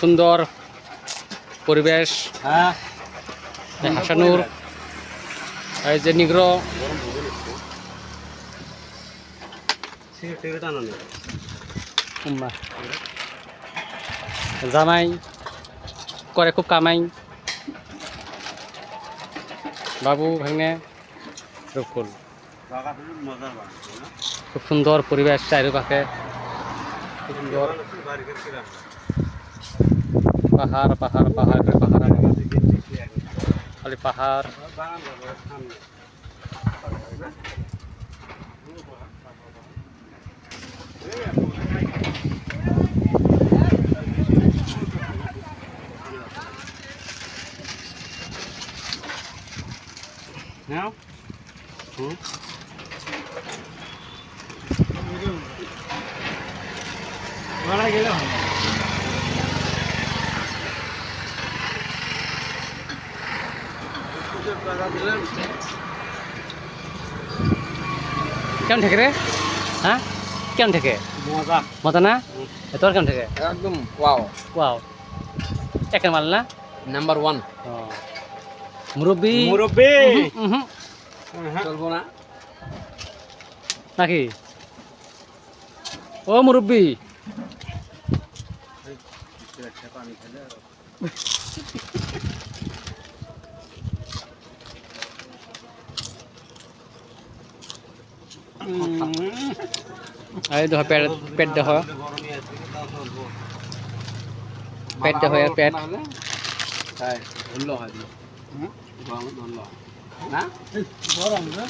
সুন্দর পরিবেশ। হ্যাঁ। হাসানুর এই যে নিগ্র। জামাই করে খুব কামাই। বাবু ভাগ্নে রুকুল খুব সুন্দর পরিবেশ চারিপাশে। খুব সুন্দর। পাহাড় পাহাড় পাহাড় পাহাড় খালি পাহাড় বাগান সামনে Now? হুম মারা গেল কেমন থাকে রে? হ্যাঁ? কেমন থাকে মজা। মজা না? তোর কেমন থাকে একদম ওয়াও ওয়াও একের মাল না? Number one. মুরব্বি? মুরব্বী! চলবো না। নাকি? ও মুরব্বি। এই দেখো পেট পেট দেখো। পেট দেখো পেট। না গরম না